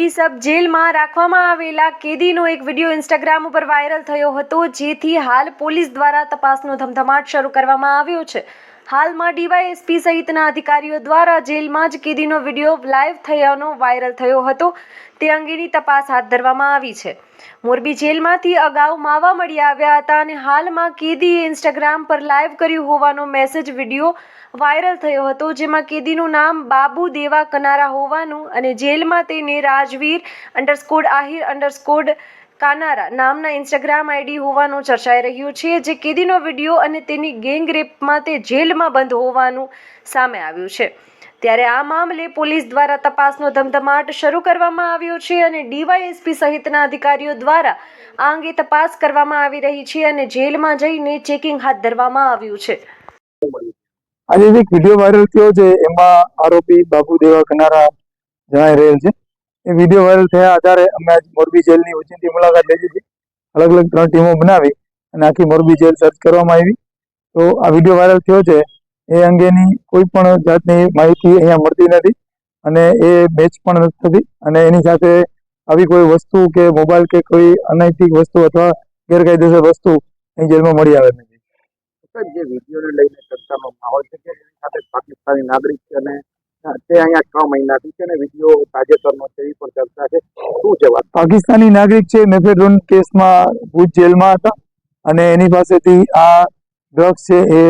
મોરબી જેલમાં રાખવામાં આવેલા કેદીનો એક વીડિયો ઇન્સ્ટાગ્રામ ઉપર વાયરલ થયો હતો, જેથી હાલ પોલીસ દ્વારા તપાસનો ધમધમાટ શરૂ કરવામાં આવ્યો છે. હાલમાં ડીવાયએસપી સહિતના અધિકારીઓ દ્વારા જેલમાં જ કેદીનો વીડિયો લાઈવ થયાનો વાયરલ થયો હતો. તે અંગેની તપાસ હાથ ધરવામાં આવી છે. મોરબી જેલમાંથી અગાઉ માવા મળી આવ્યા હતા અને હાલમાં કેદીએ ઇન્સ્ટાગ્રામ પર લાઈવ કર્યું હોવાનો મેસેજ વીડિયો વાયરલ થયો હતો, જેમાં કેદીનું નામ બાબુ દેવા કનારા હોવાનું અને જેલમાં તેને રાજવીર અંડરસ્કોડ આહિર અંડરસ્કોડ કાનારા નામના ઇન્સ્ટાગ્રામ આઈડી હોવાનું ચર્ચાઈ રહ્યું છે. જે કેદીનો વીડિયો અને તેની ગેંગ રેપમાં તે જેલમાં બંધ હોવાનું સામે આવ્યું છે. ત્યારે આ મામલે પોલીસ દ્વારા તપાસનો ધમધમાટ શરૂ કરવામાં આવ્યો છે અને ડીવાયએસપી સહિતના અધિકારીઓ દ્વારા આ અંગે તપાસ કરવામાં આવી રહી છે અને જેલમાં જઈને ચેકિંગ હાથ ધરવામાં આવ્યું છે. આજે એક વીડિયો વાયરલ થયો છે. એમાં આરોપી બાબુ દેવા કનારા જણાઈ રહેલ છે. એ વીડિયો વાયરલ થયા આધારે અમે આજ મોરબી જેલની ઓચિંતી મુલાકાત લીધી. હતી અલગ અલગ ત્રણ ટીમો બનાવી અને આખી મોરબી જેલ સર્ચ કરવામાં આવી. તો આ વીડિયો વાયરલ થયો છે. એ અંગેની કોઈ પણ જાતની માહિતી અહીંયા મળતી નથી અને એ મેચ પણ નથી થતી. અને એની સાથે આવી કોઈ વસ્તુ કે મોબાઈલ કે કોઈ અનૈતિક વસ્તુ અથવા ગેરકાયદેસર વસ્તુ અહીં જેલમાં મળી આવે નથી. જે વિડીયોને લઈને ચર્ચાનો માહોલ છે કે એની સાથે પાકિસ્તાની નાગરિક અને તે અહીંયા છ મહિનાથી છે ને વીડિયો તાજેતરનો છે પણ ચર્ચા છે. શું છે વાત? પાકિસ્તાની નાગરિક છે, મેફેડ્રોન કેસમાં ભુજ જેલમાં હતા અને એની પાસેથી આ ડ્રગ્સ છે એ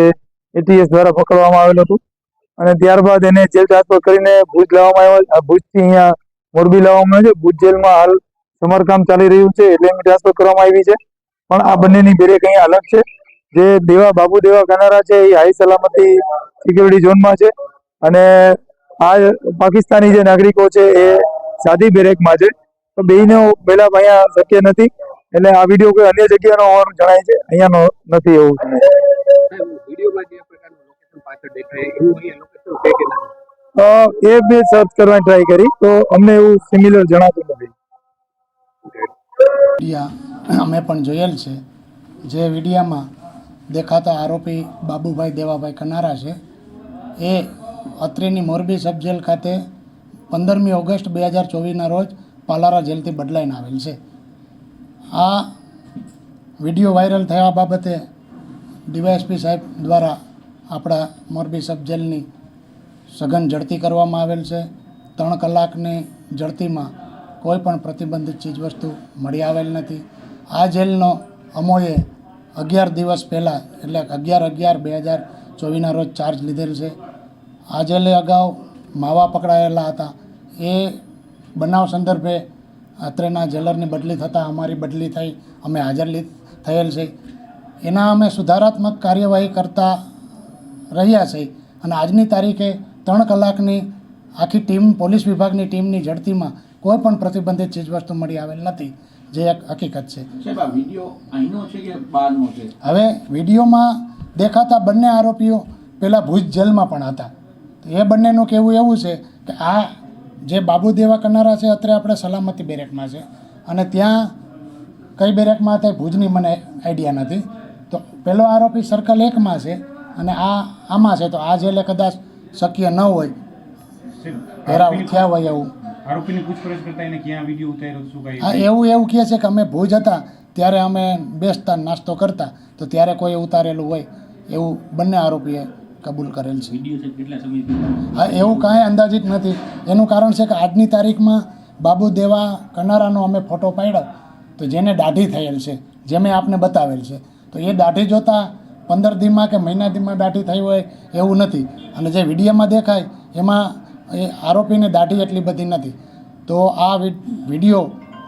એટીએસ દ્વારા પકડવામાં આવેલું હતું. અને ત્યારબાદ એને જેલ ટ્રાન્સફર કરીને ભુજ લાવવામાં આવ્યો ભુજથી અહીંયા મોરબી લાવવામાં આવ્યો છે. ભુજ જેલમાં હાલ સમારકામ ચાલી રહ્યું છે, એટલે એમની ટ્રાન્સફર કરવામાં આવી છે. પણ આ બંનેની બેરેક અહીંયા અલગ છે. જે દેવા, બાબુ દેવા કનારા છે, એ હાઈ સલામતી સિક્યુરિટી ઝોનમાં છે. અને આ પાકિસ્તાની જે નાગરિકો છે એ સાદી બેરેકમાં છે. તો બેને પહેલા અહીંયા શક્ય નથી. એટલે આ વીડિયો કોઈ અન્ય જગ્યાનો હોવાનું જણાય છે. અહીંયાનો નથી એવું જણાય. એ મેં સર્ચ કરવાની ટ્રાય કરી. તો અમને એવું સિમિલર જણાતું નથી. અમે પણ જોયેલ છે. જે વિડીયામાં દેખાતા આરોપી બાબુભાઈ દેવાભાઈ કનારા છે. એ અત્રેની મોરબી સબ જેલ ખાતે પંદરમી ઓગસ્ટ બે હજાર ચોવીસના રોજ પાલારા જેલથી બદલાઈને આવેલ છે. આ વીડિયો વાયરલ થયા બાબતે ડીવાયએસપી સાહેબ દ્વારા આપણા મોરબી સબ જેલની સઘન ઝડતી કરવામાં આવેલ છે. ત્રણ કલાકની ઝડતીમાં કોઈ પણ પ્રતિબંધિત ચીજવસ્તુ મળી આવેલ નથી. આ જેલનો અમોએ અગિયાર દિવસ પહેલાં એટલે અગિયાર અગિયાર બે હજાર ચોવીસના રોજ ચાર્જ લીધેલ છે. આ અગાઉ માવા પકડાયેલા હતા. એ બનાવ સંદર્ભે અત્રેના જેલરની બદલી થતાં અમારી બદલી થઈ અમે હાજર લી થયેલ છે. એના અમે સુધારાત્મક કાર્યવાહી કરતા રહ્યા છે અને આજની તારીખે ત્રણ કલાકની આખી ટીમ પોલીસ વિભાગની ટીમની ઝડતીમાં કોઈ પણ પ્રતિબંધિત ચીજવસ્તુ મળી આવેલ નથી. જે એક હકીકત છે. હવે વિડીયોમાં દેખાતા બંને આરોપીઓ પહેલાં ભુજ જેલમાં પણ હતા. એ બંનેનું કહેવું એવું છે કે આ જે બાબુ દેવા કરનારા છે અત્યારે આપણે સલામતી બેરેકમાં છે. અને ત્યાં કઈ બેરેકમાં હતા ભુજની મને આઈડિયા નથી. તો પહેલો આરોપી સર્કલ એકમાં છે અને આ આમાં છે. તો આ જેલે કદાચ શક્ય ન હોય. ઘેરાવ થયા હોય એવું. આરોપીની પૂછપરછ કરતા એને ક્યાં વીડિયો ઉતાર્યો શું કઈ હા એવું એવું કહે છે કે અમે ભુજ હતા ત્યારે અમે બેસતા નાસ્તો કરતા. તો ત્યારે કોઈ ઉતારેલું હોય એવું બંને આરોપીએ કબૂલ કરેલ છે. હા એવું કાંઈ અંદાજિત નથી. એનું કારણ છે કે આજની તારીખમાં બાબુ દેવા કનારાનો અમે ફોટો પાડ્યો. તો જેને દાઢી થયેલ છે જે મેં આપને બતાવેલ છે. તો એ દાઢી જોતાં પંદર દિનમાં કે મહિના દિનમાં દાઢી થઈ હોય એવું નથી. અને જે વિડીયોમાં દેખાય એમાં એ આરોપીને દાઢી એટલી બધી નથી. તો આ વીડિયો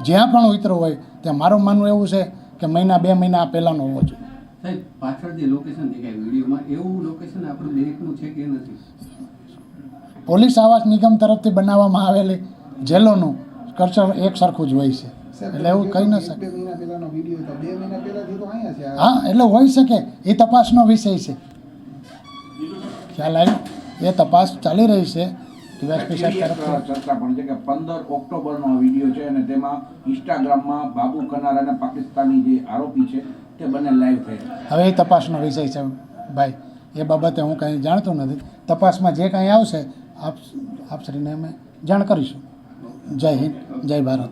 જ્યાં પણ ઉતરો હોય ત્યાં મારું માનવું એવું છે કે મહિના બે મહિના પહેલાંનો હોવો જોઈએ. સાહેબ પાછળ જે લોકેશન દેખાય વિડીયોમાં એવું લોકેશન આપણું બેંકનું છે કે નથી? પોલીસ આવાસ નિગમ તરફથી બનાવવામાં આવેલી જેલોનું કલ્ચર એક સરખું જ હોય છે. એટલે એવું કહી ન શકે હા એટલે હોઈ શકે. એ તપાસનો વિષય છે. ખ્યાલ આવ્યો? એ તપાસ ચાલી રહી છે. ચર્ચા પણ છે કે પંદર ઓક્ટોબરનો વીડિયો છે અને તેમાં ઇન્સ્ટાગ્રામમાં બાબુ કનાર અને પાકિસ્તાની જે આરોપી છે હવે એ તપાસનો વિષય છે, ભાઈ. એ બાબતે હું કંઈ જાણતો નથી. તપાસમાં જે કાંઈ આવશે, આપ આપશ્રીને અમે જાણ કરીશું. જય હિન્દ, જય ભારત.